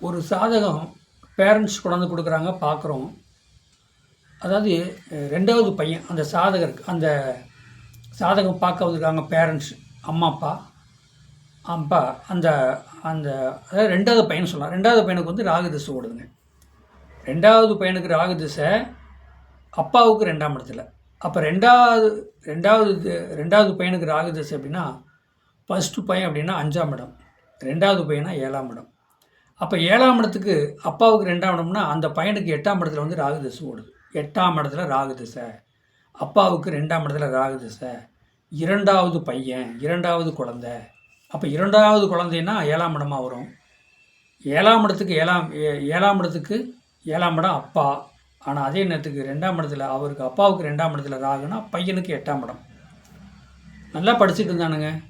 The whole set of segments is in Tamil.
ஒரு சாதகம் பேரண்ட்ஸ் கொண்டாந்து கொடுக்குறாங்க பார்க்குறோம் அதாவது ரெண்டாவது பையன் அந்த சாதகருக்கு அந்த சாதகம் பார்க்க வந்திருக்காங்க பேரண்ட்ஸ் அம்மா அப்பா. அப்பா அந்த அந்த அதாவது ரெண்டாவது பையன் சொல்லலாம் ரெண்டாவது பையனுக்கு வந்து ராகு திசை ஓடுதுங்க. ரெண்டாவது பையனுக்கு ராகு திசை அப்பாவுக்கு ரெண்டாம் இடத்துல. அப்போ ரெண்டாவது ரெண்டாவது ரெண்டாவது பையனுக்கு ராகு திசை அப்படின்னா ஃபஸ்ட்டு பையன் அப்படின்னா அஞ்சாம் இடம். ரெண்டாவது பையனா ஏழாம் இடம். அப்போ ஏழாம் இடத்துக்கு அப்பாவுக்கு ரெண்டாம் இடம்னா அந்த பையனுக்கு எட்டாம் இடத்துல வந்து ராகு திசை ஓடுது. எட்டாம் இடத்துல ராகு திசை. அப்பாவுக்கு ரெண்டாம் இடத்துல ராகு திசை. இரண்டாவது பையன் இரண்டாவது குழந்தை. அப்போ இரண்டாவது குழந்தைன்னா ஏழாம் இடமாக வரும். ஏழாம் இடத்துக்கு ஏழாம் ஏ- ஏழாம் இடத்துக்கு ஏழாம் இடம் அப்பா. ஆனால் அதே நேரத்துக்கு ரெண்டாம் இடத்துல அவருக்கு அப்பாவுக்கு ரெண்டாம் இடத்துல ராகுனா பையனுக்கு எட்டாம் இடம். நல்லா படிச்சுட்டு இருந்தானுங்க.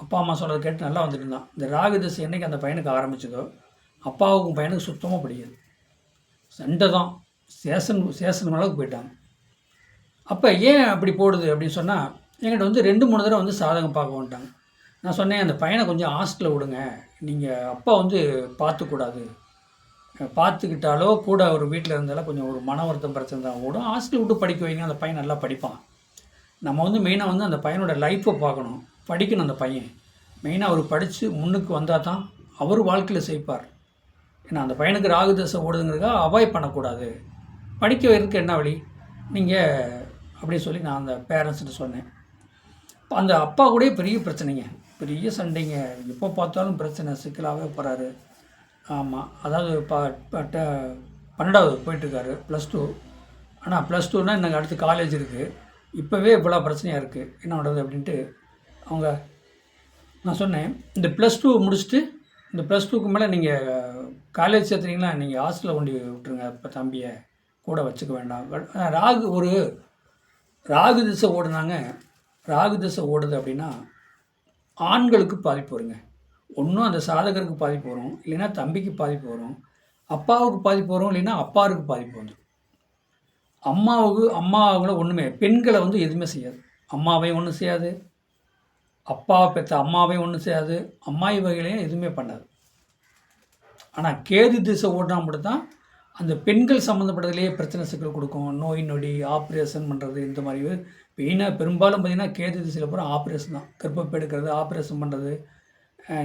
அப்பா அம்மா சொல்கிறத கேட்டு நல்லா வந்துட்டு இருந்தான். இந்த ராகு திசை என்னைக்கு அந்த பையனுக்கு ஆரம்பிச்சதோ அப்பாவுக்கும் பையனுக்கு சுத்தமாக பிடிக்காது. சண்டை தான். சேஷன் சேஷன் அளவுக்கு போயிட்டாங்க அப்போ ஏன் அப்படி போடுது அப்படின்னு சொன்னால் என்கிட்ட வந்து ரெண்டு மூணு தடவை வந்து சாதகம் பார்க்க வந்துட்டாங்க. நான் சொன்னேன் அந்த பையனை கொஞ்சம் ஹாஸ்டலில் விடுங்க. நீங்கள் அப்பா வந்து பார்த்துக்கூடாது. பார்த்துக்கிட்டாலோ கூட ஒரு வீட்டில் இருந்தாலும் கொஞ்சம் ஒரு மன வருத்தம் பிரச்சனை தான் ஓடும் ஹாஸ்டல் விட்டு படிக்க வைங்க. அந்த பையன் நல்லா படிப்பான். நம்ம வந்து மெயினாக வந்து அந்த பையனோட லைஃப்பை பார்க்கணும். படிக்கணும் அந்த பையன். மெயினாக அவர் படித்து முன்னுக்கு வந்தால் தான் அவர் வாழ்க்கையில் செய்ப்பார் ஏன்னா அந்த பையனுக்கு ராகு தசை ஓடுதுங்கிறதுக்காக அவாய்ட் பண்ணக்கூடாது. படிக்க வைக்கிறதுக்கு என்ன வழி? நீங்கள் அப்படி சொல்லி நான் அந்த பேரண்ட்ஸ்கிட்ட சொன்னேன். அந்த அப்பா கூட பெரிய பிரச்சனைங்க. பெரிய சண்டைங்க. எப்போ பார்த்தாலும் பிரச்சனை. சிக்கலாகவே போகிறாரு ஆமாம் அதாவது ப பன்னெண்டாவது போயிட்டுருக்காரு ப்ளஸ் டூ ஆனால் ப்ளஸ் டூனால் எனக்கு அடுத்து காலேஜ் இருக்குது இப்போவே இவ்வளோ பிரச்சனையாக இருக்குது என்ன பண்ணுறது அப்படின்ட்டு அவங்க நான் சொன்னேன் இந்த ப்ளஸ் டூ முடிச்சுட்டு இந்த ப்ளஸ் டூக்கு மேலே நீங்கள் காலேஜ் சேர்த்துறீங்களா? நீங்கள் ஹாஸ்டலில் கொண்டு விட்டுருங்க இப்போ தம்பியை கூட வச்சுக்க வேண்டாம். ராகு ஒரு ராகு திசை ஓடுனாங்க. ராகு திசை ஓடுது அப்படின்னா ஆண்களுக்கு பாதிப்பு வருங்க. ஒன்றும் அந்த சாதகருக்கு பாதிப்பு வரும். இல்லைன்னா தம்பிக்கு பாதிப்பு வரும். அப்பாவுக்கு பாதிப்பு வரும். இல்லைன்னா அப்பாருக்கு பாதிப்பு வந்துடும் அம்மாவுக்கு அம்மாவுங்கள ஒன்றுமே பெண்களை வந்து எதுவுமே செய்யாது. அம்மாவையும் ஒன்றும் செய்யாது. அப்பாவை பெற்ற அம்மாவையும் ஒன்றும் செய்யாது. அம்மாயி வகையிலையும் எதுவுமே பண்ணாது. ஆனால் கேது திசை ஓடினா மட்டும் தான் அந்த பெண்கள் சம்மந்தப்பட்டதுலேயே பிரச்சனை சிக்கல் கொடுக்கும். நோய் நொடி ஆப்ரேஷன் பண்ணுறது இந்த மாதிரி. மெயினாக பெரும்பாலும் பார்த்திங்கன்னா கேது திசையில் பூரா ஆப்ரேஷன் தான். கர்ப்பப்பை எடுக்கிறது ஆப்ரேஷன் பண்ணுறது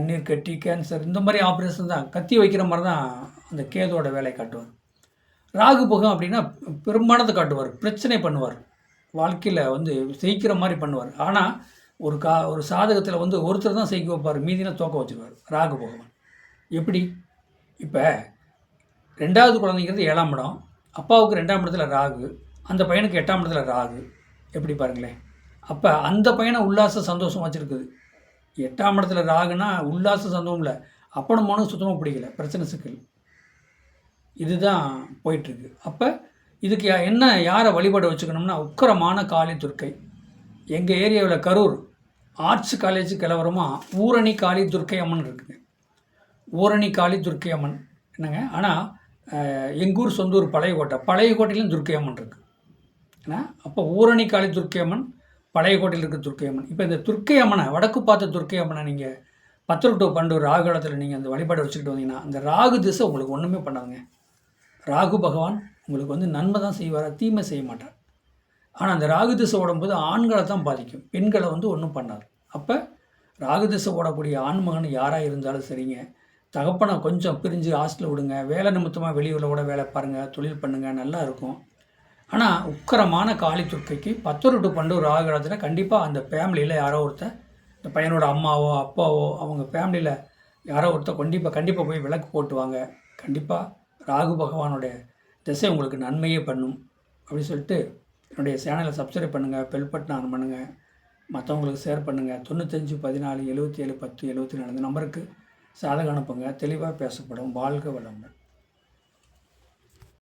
நீர் கட்டி கேன்சர் இந்த மாதிரி ஆப்ரேஷன் தான். கத்தி வைக்கிற மாதிரி தான் அந்த கேதோட வேலை காட்டுவார். ராகு புகம் அப்படின்னா பெரும்பாலத்தை காட்டுவார். பிரச்சனை பண்ணுவார். வாழ்க்கையில் வந்து ஜெயிக்கிற மாதிரி பண்ணுவார். ஆனால் ஒரு கா ஒரு சாதகத்தில் வந்து ஒருத்தர் தான் செய்கி வைப்பார். மீதினா தோக்க வச்சுருவார். ராகு பகவான். எப்படி? இப்போ ரெண்டாவது குழந்தைங்கிறது ஏழாம் இடம். அப்பாவுக்கு ரெண்டாம் இடத்துல ராகு. அந்த பையனுக்கு எட்டாம் இடத்துல ராகு. எப்படி பாருங்களேன்? அப்போ அந்த பையனை உல்லாச சந்தோஷம் வச்சுருக்குது. எட்டாம் இடத்துல ராகுனா உல்லாச சந்தோஷம் இல்லை. அப்பனும் மனம் சுத்தமாக பிடிக்கல. பிரச்சனை சிக்கல். இதுதான் போயிட்டுருக்கு. அப்போ இதுக்கு யா- என்ன யாரை வழிபாடு வச்சுக்கணும்னா உக்கரமான காளி துர்க்கை. எங்கள் ஏரியாவில் கரூர். ஆர்ட்ஸ் காலேஜ் கலவரமாக ஊரணி காளி துர்க்கை அம்மன் இருக்குங்க ஊரணி காளி துர்க்கை அம்மன் என்னங்க ஆனால் எங்கூர் சொந்தூர் பழைய கோட்டை. பழைய கோட்டையிலும் துர்க்கை அம்மன் இருக்குது ஏன்னா அப்போ ஊரணி காளி துர்க்கை அம்மன் பழைய கோட்டையில் இருக்க துர்க்கை அம்மன் இப்போ இந்த துர்க்கை அம்மனை வடக்கு பார்த்த துர்க்கை அம்மனை நீங்கள் பத்து டு பன்னெண்டு ராகு காலத்தில் நீங்கள் அந்த வழிபாடு வச்சுக்கிட்டு வந்தீங்கன்னா அந்த ராகு திசை உங்களுக்கு ஒன்றுமே பண்ணாதுங்க. ராகு பகவான் உங்களுக்கு வந்து நன்மை தான் செய்வார் தீமை செய்ய மாட்டார். ஆனால் அந்த ராகு திசை ஓடும்போது ஆண்களை தான் பாதிக்கும். பெண்களை வந்து ஒன்றும் பண்ணாது. அப்போ ராகு திசை ஓடக்கூடிய ஆண்மகன் யாராக இருந்தாலும் சரிங்க. தகப்பனை கொஞ்சம் பிரிஞ்சு ஹாஸ்டலில் விடுங்க. வேலை நிமித்தமாக வெளியூரில் கூட வேலை பாருங்கள் தொழில் பண்ணுங்கள் நல்லா இருக்கும். ஆனால் உக்கரமான காளி துர்க்கைக்கு பத்தொரு டு பன்னெண்டு ராகு காலத்தில் கண்டிப்பாக அந்த ஃபேமிலியில் யாரோ ஒருத்தர் இந்த பையனோட அம்மாவோ அப்பாவோ அவங்க ஃபேமிலியில் யாரோ ஒருத்தர் கண்டிப்பாக கண்டிப்பாக போய் விளக்கு போட்டுவாங்க. கண்டிப்பாக ராகு பகவானுடைய திசை உங்களுக்கு நன்மையே பண்ணும். அப்படின்னு சொல்லிட்டு என்னுடைய சேனலை சப்ஸ்கிரைப் பண்ணுங்கள் பெல் பட்டன் ஆன் பண்ணுங்கள் மற்றவங்களுக்கு ஷேர் பண்ணுங்கள் தொண்ணூத்தஞ்சு பதினாலு எழுபத்தி ஏழு பத்து எழுபத்தி நாலு இந்த நம்பருக்கு சாதகம் அனுப்புங்க. தெளிவாக பேசப்படும். வாழ்க வளமுடன்.